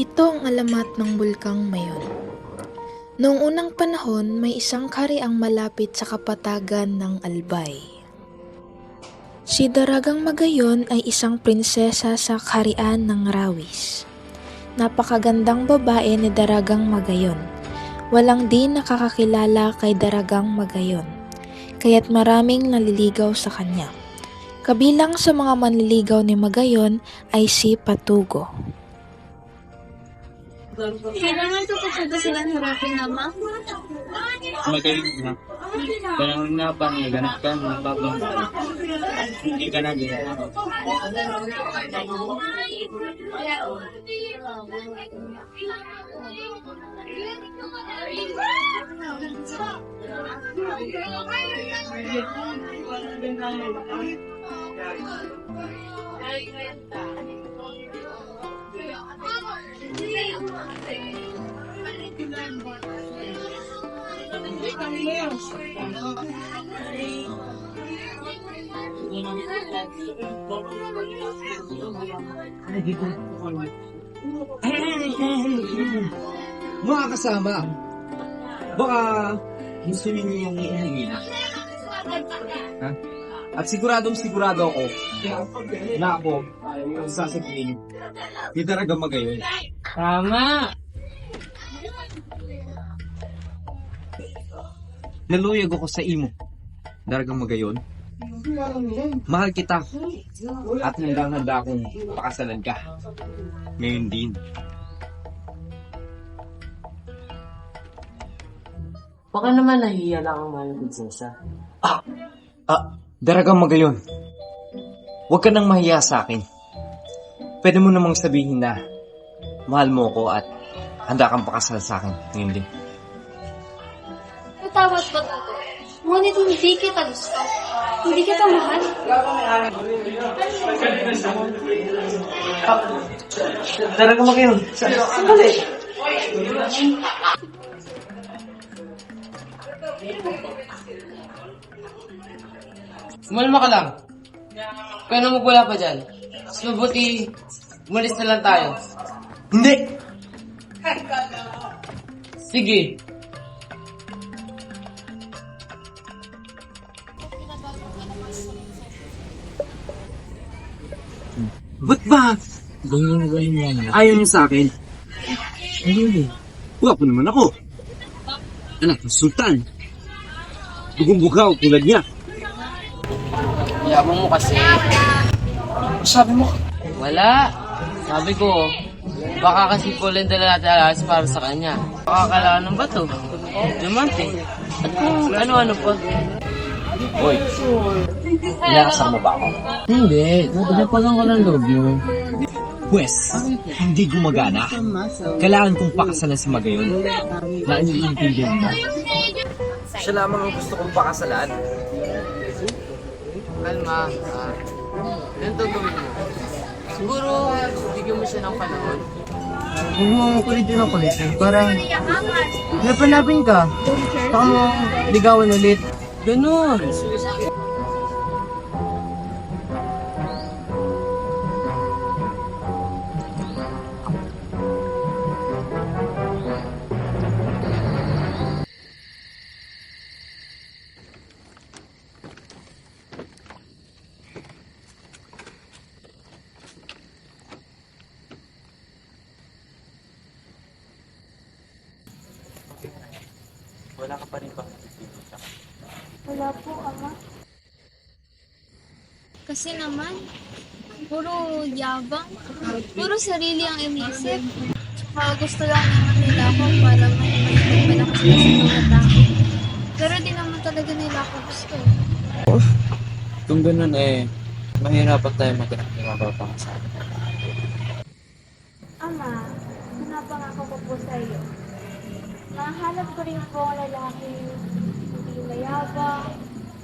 Ito ang alamat ng bulkang Mayon. Noong unang panahon, may isang kariang malapit sa kapatagan ng Albay. Si Daragang Magayon ay isang prinsesa sa karian ng Rawis. Napakagandang babae ni Daragang Magayon. Walang di nakakakilala kay Daragang Magayon, kaya't maraming naliligaw sa kanya. Kabilang sa mga manliligaw ni Magayon ay si Patugo. Kailangan ko pa ba silang harapin, na. Kailangan nga pa niya, ganap ka, nababang ka. Hindi ka na. Mga kasama, baka gusto ninyo yung ihingi na. Ha? At siguradong sigurado ako na ako sasabihin ni Daraga Magayon. Tama! Naluyag ako sa imo, Daraga Magayon. Mahal kita at handang handa akong pakasalan ka. Ngayon din. Baka naman nahihiya lang ang mahal na prinsesa. Ah, Daragang Magayon. Huwag ka nang mahiya sa akin. Pwede mo namang sabihin na mahal mo ako at handa kang pakasal sa akin ngayon din. Matawad ba ito? Ngunit hindi kita gusto. Hindi kita mahal. Daragang Magayon, sa sandali. Umalma ka lang. Kaya nang magwala pa dyan. Mas mabuti, umalis na lang tayo. Hindi! Sige. Ba't ba Ganyan na ganyan yan. ayaw niyo sa akin? Hindi. Guwapo naman ako. Anak ng sultan. Dugong bukaw tulad niya. Yabang mo kasi. Sabi mo, Wala. Sabi ko, baka kasi pulin dala natin alas para sa kanya. Baka kailangan ng bato. Diamante. At kung ano-ano pa. Hoy, inakasama mo ba ako? Hindi. Napagan ko ng loob yun. Pwes, hindi gumagana. Kailangan kong pakasalan si Magayon. Na iniintindihan mo. Siya lamang ang gusto kong pakasalan. Kalma. Ah, ganito gawin mo. Siguro, bigyan mo siya ng panahon. Huwag mo kulitin ng kulitin. Parang, napanapin ka. Saka mo ligawan ulit. Ganun. Wala ka pa rin ba? Wala po, Ama. Kasi naman, puro yabang, puro sarili ang inisip. Tsaka gusto lang naman nila ako para may malakas na sa mga tao. Pero di naman talaga nila ako gusto. Kung ganun eh, mahirapan tayo maghanap ng mapapangasawa. Ama, pinapangako ko po sa iyo. Mahanap ko rin po ang lalaki hindi mayabang,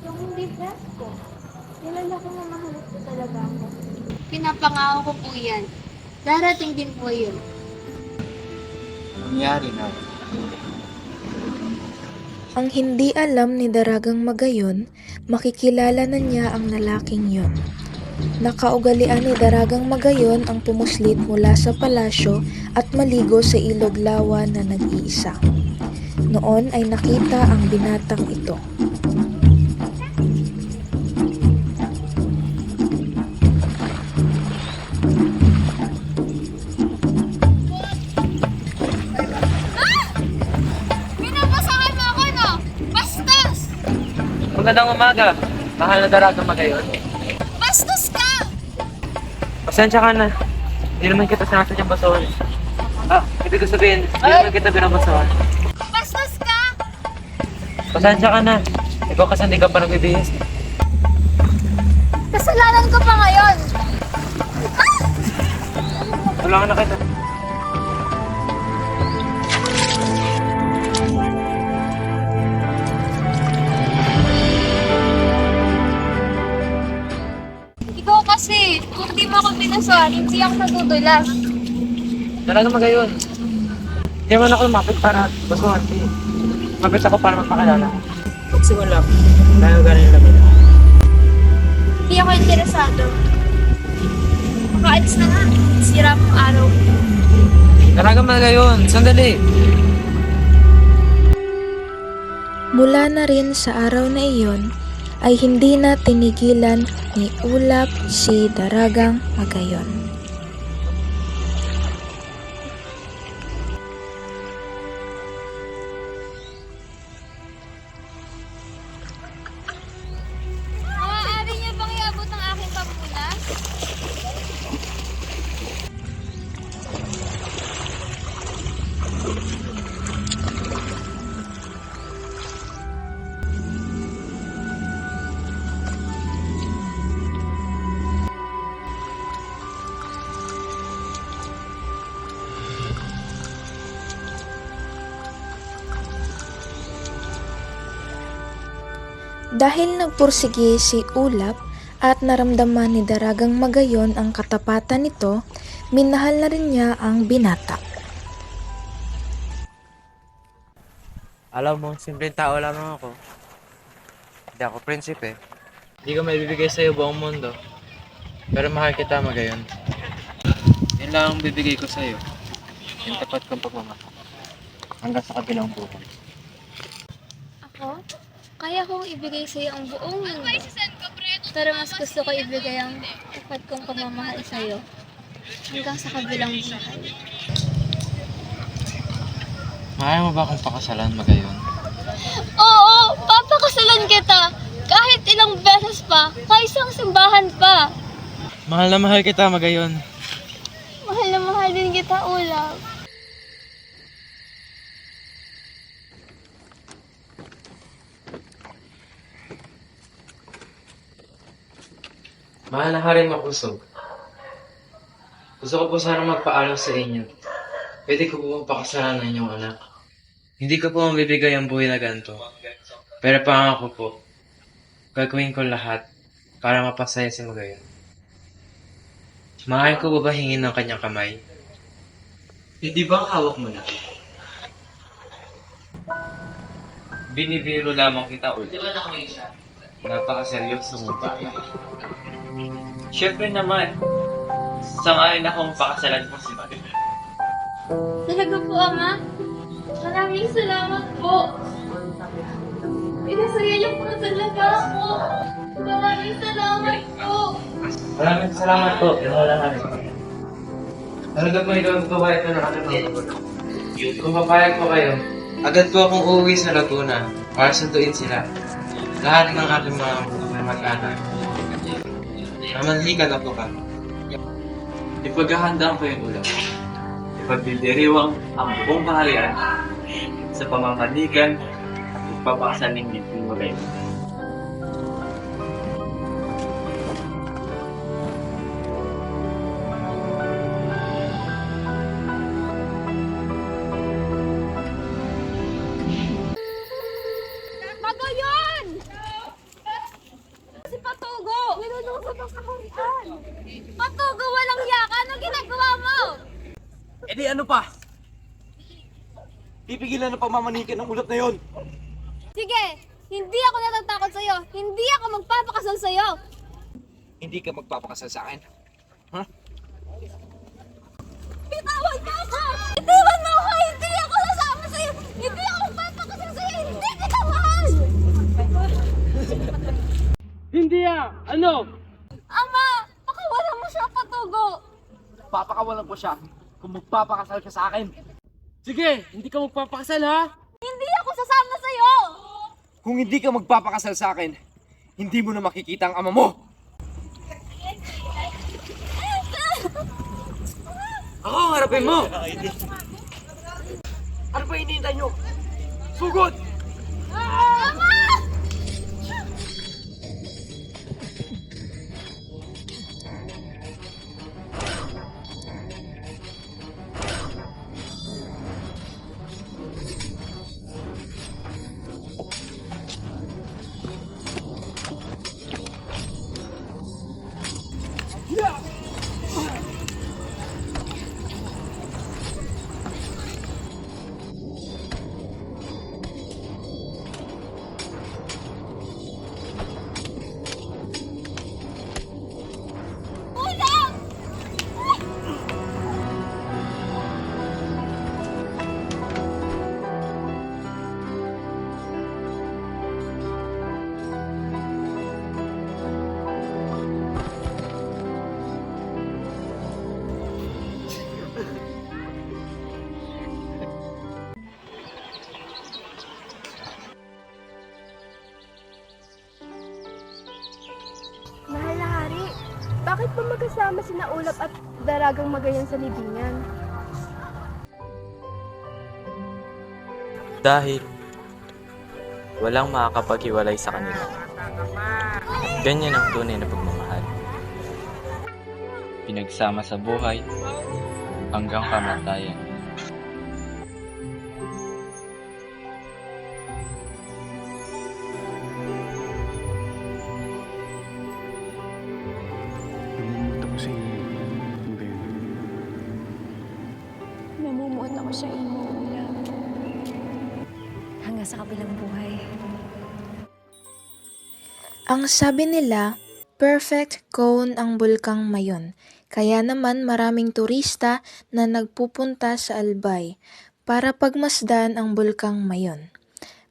yung hindi presko. Kilala ko na mahanap ko talaga ako. Pinapangako ko po yan. Darating din po yun. Nangyari na. Ang hindi alam ni Daragang Magayon, makikilala na niya ang lalaking yon. Nakaugalian ni Daragang Magayon ang pumuslit mula sa palasyo at maligo sa ilog lawa na nag-iisa. Noon ay nakita ang binatang ito. Pinapasakan mo ako, no? Bastos! Magandang umaga, mahal na daragang magayon. Ka! Pasensya ka na. Hindi naman kita sinasadyang basawan. Ah, ibig ko sabihin, hindi naman kita binabasawan. Bastos ka! Pasensya ka na. Ikaw kasi hindi ka pa nagbibihis. Kasalanan ko pa ngayon! Tulungan na kita. Ako pinasuan, hindi ako natutulas. Daragang magayon. Hindi naman ako lumapit para basawan. Eh. Mapit ako para magpakilala. Magsimula. Dahil galing namin. Hindi ako interesado. Makaalis na nga. Sira mong araw. Daragang magayon, sandali. Mula na rin sa araw na iyon ay hindi na tinigilan ni Ulap si Daragang Magayon. Dahil nagpursige si Ulap at naramdaman ni Daragang Magayon ang katapatan nito, minahal na rin niya ang binata. Alam mo, simpleng tao lamang ako. Hindi ako prinsipe. Hindi ko may bibigay sa'yo buong mundo. Pero mahal kita magayon. Yan lang ang bibigay ko sa'yo. Yung tapat kong pagmamahal. Hanggang sa kabilang buhay. Ako? Kaya kong ibigay sa iyo ang buong mundo. Pero mas gusto ko ibigay ang tapat kong pagmamahal sa iyo. Hanggang sa kabilang buhay. Mahal mo ba akong pakasalan magayon? Oo! Papakasalan kita! Kahit ilang beses pa, kahit isang simbahan pa. Mahal na mahal kita magayon. Mahal na mahal din kita, Ulap. Mahal na haring makusog. Gusto ko po sana magpaalam sa inyo. Pwede ko po bang pakasalan ng inyong anak? Hindi ko po mabibigay ang buhay na ganito. Pero pangako po, gagawin ko lahat para mapasaya si Magayon. Maaari ko ba ba hingin ng kanyang kamay? Hindi ba hawak mo na? Binibiro lamang kita ulit. Napakaseryoso mo ba? Siyempre naman. Sangayon akong pakasalan mo si Maria. Talaga po, Ama? Maraming salamat po. Pinasaya niyo po talaga ako. Maraming salamat po. Maraming salamat po. Wala kami. Talaga po ikaw ang babae ng ating mga Kung papayag po kayo, agad po akong uuwi sa Laguna para sunduin sila. Lahat ng aking mga mag-anak. Namanhikan ako ka. Ipaghahandaan ko yung ulam. Ipagdidiriwang ang buong kaharian sa pamamanikan at ipapakasaling ni Magayon. Magayon! Pipigilan na pamamanikin ng ulap na yon. Sige, hindi ako natatakot sa'yo. Hindi ako magpapakasal sa'yo. hindi ka magpapakasal sa akin. Bitawan mo ako! Bitawan mo ako! Hindi ako sasama sa'yo! Hindi ako papakasal sa'yo! Hindi kita mahal! Hindi ah! Ano? Ama! Pakawalan mo siya patugo! Papakawalan ko siya kung magpapakasal ka sa akin. Sige, hindi ka magpapakasal ha? Hindi ako sasama sa'yo! Kung hindi ka magpapakasal sa akin, hindi mo na makikita ang ama mo. Ako ang harapin mo! Ano ba hinihintay nyo? Sugod! Bakit pa magkasama si Ulap at Daragang Magayan sa libingan? Dahil walang makakapaghiwalay sa kanila. Ganyan ang tunay na pagmamahal. Pinagsama sa buhay hanggang kamatayan. Sa imo, Ulap. hanggang sa kabilang buhay. Ang sabi nila, perfect cone ang bulkang Mayon. Kaya naman maraming turista na nagpupunta sa Albay para pagmasdan ang bulkang Mayon.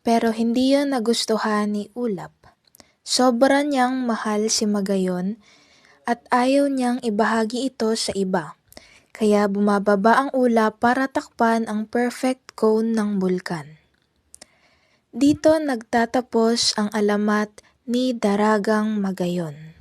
Pero hindi yon nagustuhan ni Ulap. Sobra niyang mahal si Magayon at ayaw niyang ibahagi ito sa iba. Kaya bumababa ang ulap para takpan ang perfect cone ng bulkan. Dito nagtatapos ang alamat ni Daragang Magayon.